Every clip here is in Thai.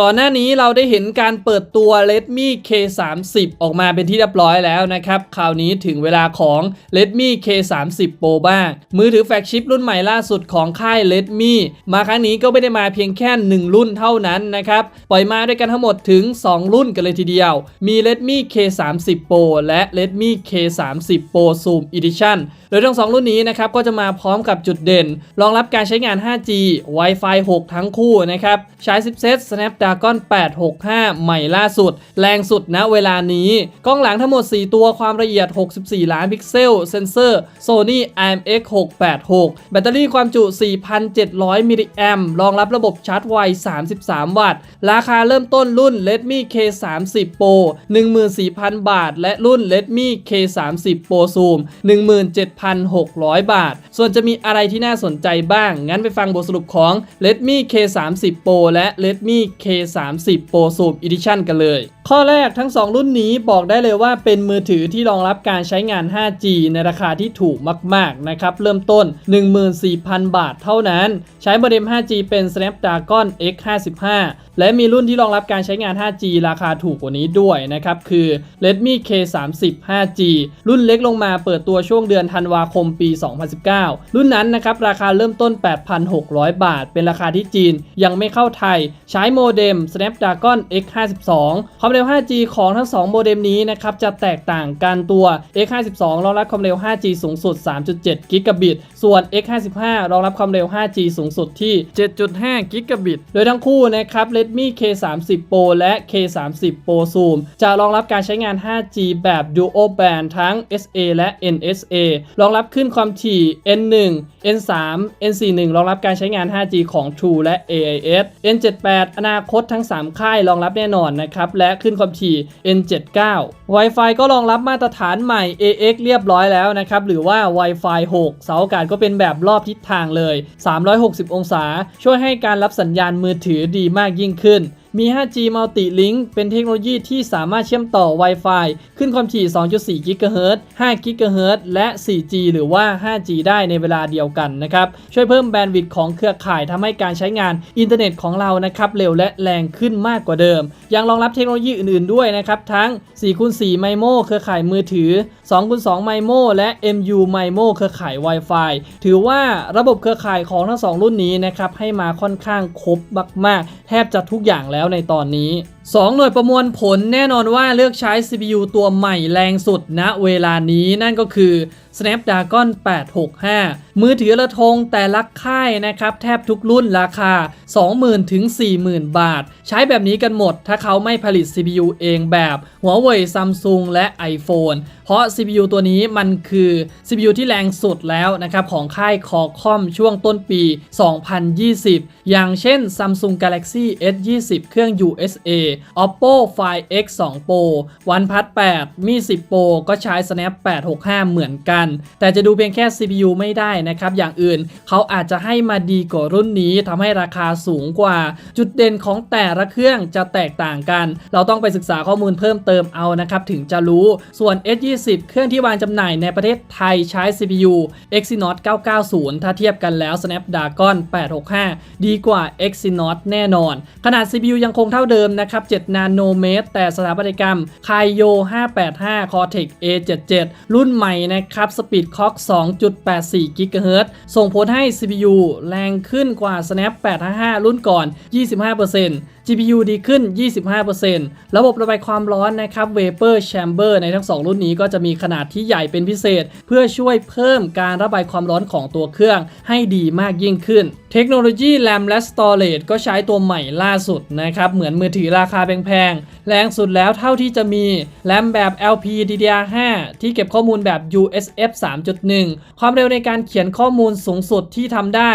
ก่อนหน้านี้เราได้เห็นการเปิดตัว Redmi K30 ออกมาเป็นที่เรียบร้อยแล้วนะครับ คราวนี้ถึงเวลาของ Redmi K30 Pro บ้าง มือถือแฟลกชิปรุ่นใหม่ล่าสุดของค่าย Redmi มาครั้งนี้ก็ไม่ได้มาเพียงแค่ 1 รุ่นเท่านั้นนะครับ ปล่อยมาด้วยกันทั้งหมดถึง 2 รุ่นกันเลยทีเดียว มี Redmi K30 Pro และ Redmi K30 Pro Zoom Edition โดยทั้งสองรุ่นนี้นะครับก็จะมาพร้อมกับจุดเด่น รองรับการใช้งาน 5G Wi-Fi 6 ทั้งคู่นะครับ ใช้ 10 เซต Snap Snapdragon 865 ใหม่ล่าสุด แรงสุดณเวลานี้ กล้องหลังทั้งหมด 4 ตัวความละเอียด 64 ล้านพิกเซล เซนเซอร์ Sony IMX 686 แบตเตอรี่ความจุ 4,700 มิลลิแอมรองรับระบบชาร์จไว 33 วัตต์ ราคาเริ่มต้นรุ่น Redmi K30 Pro 14,000 บาท และรุ่น Redmi K30 Pro Zoom 17,600 บาท ส่วนจะมีอะไรที่น่าสนใจบ้าง งั้นไปฟังบทสรุปของ Redmi K30 Pro และ Redmi K30 Pro Zoom Edition กันเลย ข้อแรกทั้ง 2 รุ่นนี้บอกได้เลยว่าเป็นมือถือที่รองรับการใช้งาน 5G ในราคาที่ถูกมาก ๆ นะครับ เริ่มต้น 14,000 บาทเท่านั้น ใช้โมเด็ม 5G เป็น Snapdragon X55 และมีรุ่นที่รองรับการใช้งาน 5G ราคาถูกกว่านี้ด้วยนะครับ คือ Redmi K30 5G รุ่นเล็กลงมาเปิดตัวช่วงเดือนธันวาคมปี 2019 รุ่นนั้นนะครับ ราคาเริ่มต้น 8,600 บาท เป็นราคาที่จีนยังไม่เข้าไทย ใช้โมเด็ม Snapdragon X52 ความเร็ว 5G ของทั้ง 2 โมเด็มนี้นะครับ จะแตกต่างกันตัว X52 รองรับความเร็ว 5G สูงสุด 3.7 กิกะบิต ส่วน X55 รองรับความเร็ว 5G สูงสุดที่ 7.5 กิกะบิต โดยทั้งคู่นะครับ Redmi K30 Pro และ K30 Pro Zoom จะรองรับการใช้งาน 5G แบบ Dual Band ทั้ง SA และ NSA รองรับขึ้นความถี่ N1 N3 N41 รองรับการใช้งาน 5G ของ True และ AIS N78 อนาคตทั้ง 3 ค่ายรองรับแน่นอนนะครับ และขึ้นความถี่ N79 Wi-Fi ก็รองรับมาตรฐานใหม่ AX เรียบร้อยแล้วนะครับ หรือว่า Wi-Fi 6 เสาอากาศก็เป็นแบบรอบทิศทางเลย 360 องศา ช่วยให้การรับสัญญาณมือถือดีมากยิ่งขึ้น มี 5G Multi-Link เป็นเทคโนโลยีที่สามารถเชื่อมต่อ Wi-Fi ขึ้นความถี่ 2.4 GHz 5 GHz และ 4G หรือว่า 5G ได้ในเวลาเดียวกันนะครับ ช่วยเพิ่มแบนด์วิดต์ของเครือข่ายทำให้การใช้งานอินเทอร์เน็ตของเรานะครับ เร็วและแรงขึ้นมากกว่าเดิม ยังรองรับเทคโนโลยีอื่นๆด้วยนะครับ ทั้ง 4x4 MIMO เครือข่ายมือถือ 2x2 MIMO และ MU MIMO เครือข่าย Wi-Fi ถือว่าระบบเครือข่ายของทั้งสองรุ่นนี้นะครับให้มาค่อนข้างครบมากๆ แทบจะทุกอย่างแล้วแล้วในตอนนี้ 2 หน่วยประมวลผลแน่นอนว่าเลือกใช้ CPU ตัวใหม่แรงสุดณเวลานี้นั่นก็คือ Snapdragon 865 มือถือระทงแต่ละค่ายนะครับแทบทุกรุ่นราคา 20,000 ถึง 40,000 บาท ใช้แบบนี้กันหมดถ้าเขาไม่ผลิต CPU เองแบบหัวเว่ยซัมซุงและ iPhone เพราะ CPU ตัวนี้มันคือ CPU ที่แรงสุดแล้วนะครับของค่ายคอคอมช่วงต้นปี 2020 อย่างเช่น Samsung Galaxy S20 เครื่อง USA Oppo Find X2 Pro OnePlus 8 Mi 10 Pro ก็ใช้ Snap 865 เหมือนกันแต่จะดูเพียงแค่ CPU ไม่ได้นะครับ อย่างอื่นเขาอาจจะให้มาดีกว่ารุ่นนี้ทำให้ราคาสูงกว่า จุดเด่นของแต่ละเครื่องจะแตกต่างกัน เราต้องไปศึกษาข้อมูลเพิ่มเติมเอานะครับถึงจะรู้ส่วน S20 เครื่องที่วางจำหน่ายในประเทศไทยใช้ CPU Exynos 990 ถ้าเทียบกันแล้ว Snapdragon 865 ดีกว่า Exynos แน่นอน ขนาด CPU ยังคงเท่าเดิมนะครับ7นาโนเมตรแต่สถาปัตยกรรม Kaio 585 Cortex A77 รุ่นใหม่นะครับสปีดคล็อก 2.84 GHz ส่งผลให้ CPU แรงขึ้นกว่า Snap 855 รุ่นก่อน 25% GPU ดีขึ้น 25%ระบบระบายความร้อนนะครับ Vapor Chamber ในทั้ง 2 รุ่นนี้ก็จะมีขนาดที่ใหญ่เป็นพิเศษ เพื่อช่วยเพิ่มการระบายความร้อนของตัวเครื่องให้ดีมากยิ่งขึ้น เทคโนโลยี RAM และ Storage ก็ใช้ตัวใหม่ล่าสุดนะครับ เหมือนมือถือราคาแพงๆ แรงสุดแล้วเท่าที่จะมี RAM แบบ LPDDR5 ที่เก็บข้อมูลแบบ USF 3.1 ความเร็วในการเขียนข้อมูลสูงสุดที่ทำได้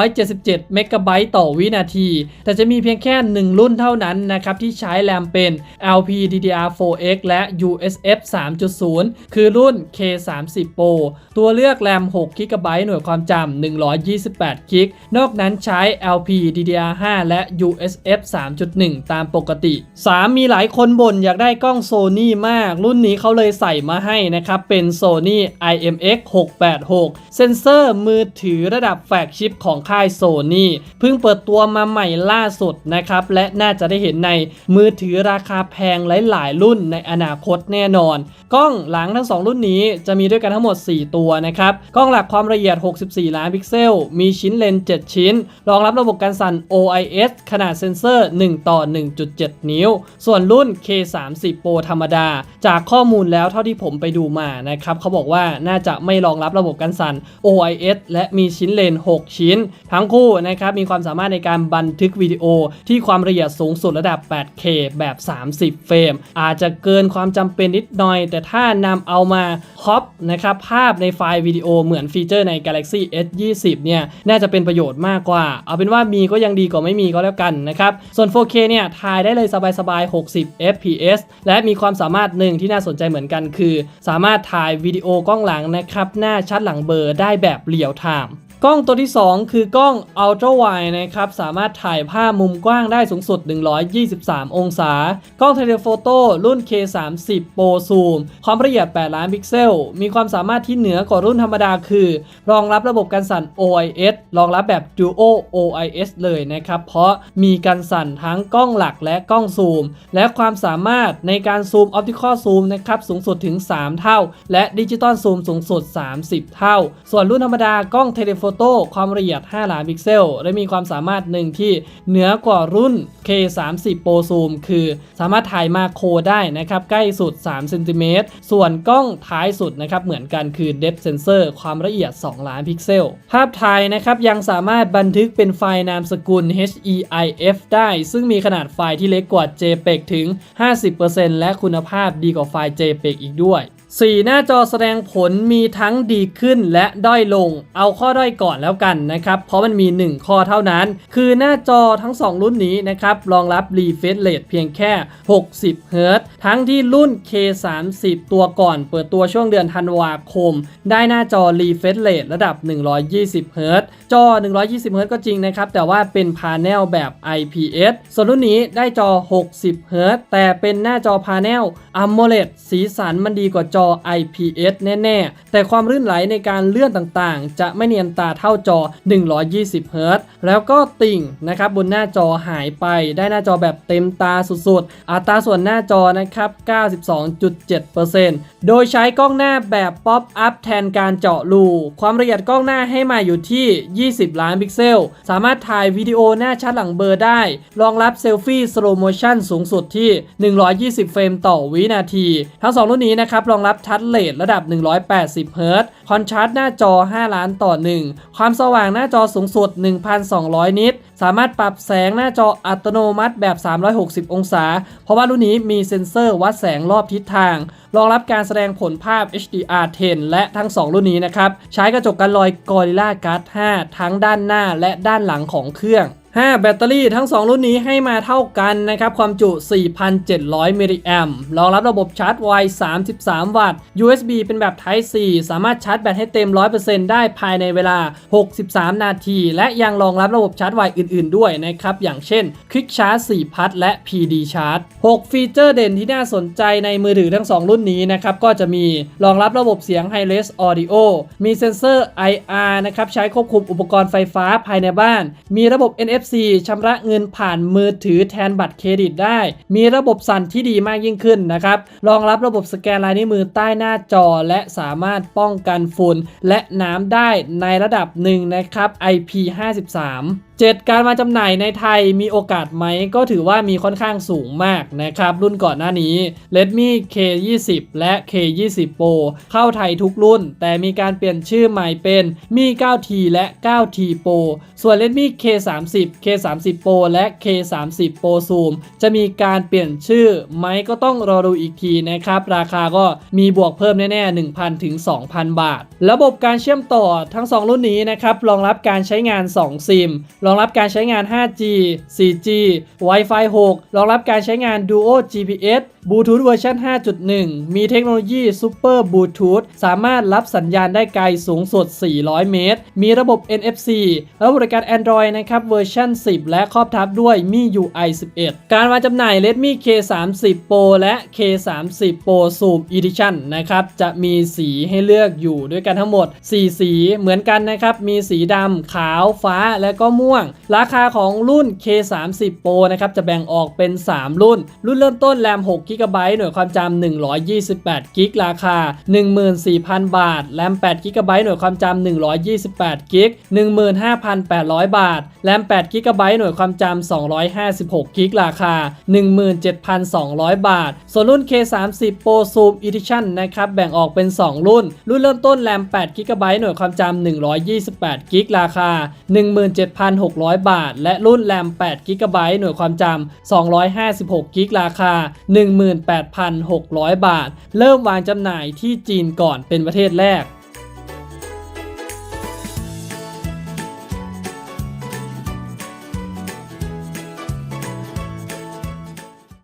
777 เมกะไบต์ต่อวินาที แต่จะมีเพียงแค่1 รุ่นเท่านั้นนะครับที่ใช้แรมเป็น LPDDR4X และ USF 3.0 คือรุ่น K30 Pro ตัวเลือกแรม6 g b หน่วยความจำ128 g b นอกนั้นใช้ LPDDR5 และ USF 3.1 ตามปกติ 3 มีหลายคนบ่นอยากได้กล้อง Sony มาก รุ่นนี้เขาเลยใส่มาให้นะครับเป็น Sony IMX 686 เซนเซอร์มือถือระดับแฟลกชิปของค่าย Sony เพิ่งเปิดตัวมาใหม่ล่าสุดนะครับนะครับและน่าจะได้เห็นในมือถือราคาแพงหลายๆรุ่นในอนาคตแน่นอน กล้องหลังทั้ง 2 รุ่นนี้จะมีด้วยกันทั้งหมด 4 ตัวนะครับ กล้องหลักความละเอียด 64 ล้านพิกเซล มีชิ้นเลนส์7ชิ้น รองรับระบบการสั่น OIS ขนาดเซ็นเซอร์ 1 ต่อ 1.7 นิ้ว ส่วนรุ่น K30 Pro ธรรมดา จากข้อมูลแล้วเท่าที่ผมไปดูมานะครับเขาบอกว่าน่าจะไม่รองรับระบบการสั่น OIS และมีชิ้นเลนส์6 ชิ้น ทั้งคู่นะครับมีความสามารถในการบันทึกวิดีโอที่ความละเอียดสูงสุดระดับ 8K แบบ 30 เฟรม อาจจะเกินความจำเป็นนิดหน่อย แต่ถ้านำเอามาครอปนะครับภาพในไฟล์วิดีโอเหมือนฟีเจอร์ใน Galaxy S20 เนี่ยน่าจะเป็นประโยชน์มากกว่า เอาเป็นว่ามีก็ยังดีกว่าไม่มีก็แล้วกันนะครับส่วน 4K เนี่ยถ่ายได้เลยสบายๆ 60 fps และมีความสามารถหนึ่งที่น่าสนใจเหมือนกันคือ สามารถถ่ายวิดีโอกล้องหลังนะครับหน้าชัดหลังเบลอร์ได้แบบเรียลไทม์ กล้องตัวที่ 2 คือกล้อง Ultra Wide นะครับ สามารถถ่ายภาพมุมกว้างได้สูงสุด 123 องศา กล้อง Telephoto รุ่น K30 Pro Zoom ความละเอียด 8 ล้านพิกเซล มีความสามารถที่เหนือกว่ารุ่นธรรมดาคือ รองรับระบบการสั่น OIS รองรับแบบ Duo OIS เลยนะครับ เพราะมีการสั่นทั้งกล้องหลักและกล้องซูม และความสามารถในการซูม Optical Zoom นะครับสูงสุดถึง 3 เท่า และดิจิตอลซูมสูงสุด 30 เท่า ส่วนรุ่นธรรมดากล้องเทเลโฟความละเอียด 5 ล้านพิกเซล และมีความสามารถหนึ่งที่เหนือกว่ารุ่น K30 Pro Zoom คือสามารถถ่ายมาโครได้นะครับใกล้สุด3เซนติเมตรส่วนกล้องท้ายสุดนะครับเหมือนกันคือ Depth Sensor ความละเอียด 2 ล้านพิกเซล ภาพถ่ายนะครับยังสามารถบันทึกเป็นไฟล์นามสกุล HEIF ได้ ซึ่งมีขนาดไฟล์ที่เล็กกว่า JPEG ถึง 50%และคุณภาพดีกว่าไฟล์ JPEG อีกด้วย 4 หน้าจอแสดงผลมีทั้งดีขึ้นและด้อยลง เอาข้อด้อยก่อนแล้วกันนะครับ เพราะมันมี 1 ข้อเท่านั้น คือหน้าจอทั้ง 2 รุ่นนี้นะครับ รองรับ refresh rate เพียงแค่ 60 Hz ทั้งที่รุ่น K30 ตัวก่อนเปิดตัวช่วงเดือนธันวาคม ได้หน้าจอ refresh rate ระดับ 120 Hz จอ 120 Hz ก็จริงนะครับ แต่ว่าเป็นพา n e l แบบ IPS ส่วนรุ่นนี้ได้จอ 60 Hz แต่เป็นหน้าจอพา n e l AMOLED สีสันมันดีกว่าจออ IPS แน่ ๆ แต่ความลื่นไหลในการเลื่อนต่างๆ จะไม่เนียนตาเท่าจอ 120 Hz แล้วก็ติ่งนะครับบนหน้าจอหายไปได้หน้าจอแบบเต็มตาสุดๆ อัตราส่วนหน้าจอนะครับ 92.7%โดยใช้กล้องหน้าแบบป๊อปอัพแทนการเจาะรูความละเอียดกล้องหน้าให้มาอยู่ที่ 20 ล้านพิกเซล สามารถถ่ายวิดีโอหน้าชัดหลังเบลอร์ได้ รองรับเซลฟี่สโลโมชันสูงสุดที่ 120 เฟรมต่อวินาที ทั้ง 2 รุ่นนี้นะครับรองรับทัชเลทระดับ 180เฮิรตซ์คอนทราสต์หน้าจอ 5 ล้านต่อ 1 ความสว่างหน้าจอสูงสุด 1,200 นิต สามารถปรับแสงหน้าจออัตโนมัติแบบ 360 องศา เพราะว่ารุ่นนี้มีเซ็นเซอร์วัดแสงรอบทิศทาง รองรับการแสดงผลภาพ HDR 10 และทั้ง 2 รุ่นนี้นะครับ ใช้กระจกกันรอย Gorilla Glass 5 ทั้งด้านหน้าและด้านหลังของเครื่อง 5 แบตเตอรี่ทั้ง 2 รุ่นนี้ให้มาเท่ากันนะครับ ความจุ 4,700 มิลลิแอมรองรับระบบชาร์จไว 33 วัตต์ USB เป็นแบบ Type C สามารถชาร์จแบตให้เต็ม 100%ได้ภายในเวลา 63 นาที และยังรองรับระบบชาร์จไวอื่นๆ ด้วยนะครับ อย่างเช่น Quick Charge 4 พัทและ PD Charge 6 ฟีเจอร์เด่นที่น่าสนใจในมือถือทั้ง 2 รุ่นนี้นะครับ ก็จะมีรองรับระบบเสียง Hi-Res Audio มีเซ็นเซอร์ IR นะครับใช้ควบคุมอุปกรณ์ไฟฟ้าภายในบ้าน มีระบบ NFC ชำระเงินผ่านมือถือแทนบัตรเครดิตได้ มีระบบสั่นที่ดีมากยิ่งขึ้นนะครับ รองรับระบบสแกนลายนิ้วมือใต้หน้าจอ และสามารถป้องกันฝุ่นและน้ำได้ในระดับหนึ่งนะครับ IP53 7 การมาจำหน่ายในไทยมีโอกาสไหม ก็ถือว่ามีค่อนข้างสูงมากนะครับ รุ่นก่อนหน้านี้ Redmi K20 และ K20 Pro เข้าไทยทุกรุ่น แต่มีการเปลี่ยนชื่อใหม่เป็นมี 9T และ 9T Pro ส่วน Redmi K30 K30 Pro และ K30 Pro Zoom จะมีการเปลี่ยนชื่อไหมก็ต้องรอดูอีกทีนะครับ ราคาก็มีบวกเพิ่มแน่ๆ 1,000 ถึง 2,000 บาท ระบบการเชื่อมต่อทั้ง 2 รุ่นนี้นะครับรองรับการใช้งาน 2 ซิมรองรับการใช้งาน 5G 4G Wi-Fi 6 รองรับการใช้งาน Duo GPS บลูทูธเวอร์ชัน5.1 มีเทคโนโลยี Super Bluetooth สามารถรับสัญญาณได้ไกลสูงสุด 400 เมตร มีระบบ NFC และบริการ Android นะครับเวอร์ชัน10 และครอบทับด้วยมี UI 11 การมางจำหน่าย Redmi K30 Pro และ K30 Pro Zoom Edition นะครับ จะมีสีให้เลือกอยู่ด้วยกันทั้งหมด 4 สีเหมือนกันนะครับ มีสีดำขาวฟ้าและก็ม่วง ราคาของรุ่น K30 Pro นะครับจะแบ่งออกเป็น 3 รุ่น รุ่นเริ่มต้นแรม 6 g b หน่วยความจำ128 g b ราคา 14,000 บาท แรม8 g b หน่วยความจำ128 g b 15,800 บาท แรม8 g b หน่วยความจำ256 g b ราคา 17,200 บาท ส่วนรุ่น K30 Pro Zoom Edition นะครับ แบ่งออกเป็น 2 รุ่น รุ่นเริ่มต้นแรม8 g b หน่วยความจำ128 g b ราคา 17,600 บาท และรุ่นแรม8 g b หน่วยความจำ256 g b ราคา1 18,600 บาท เริ่มวางจำหน่ายที่จีนก่อนเป็นประเทศแรก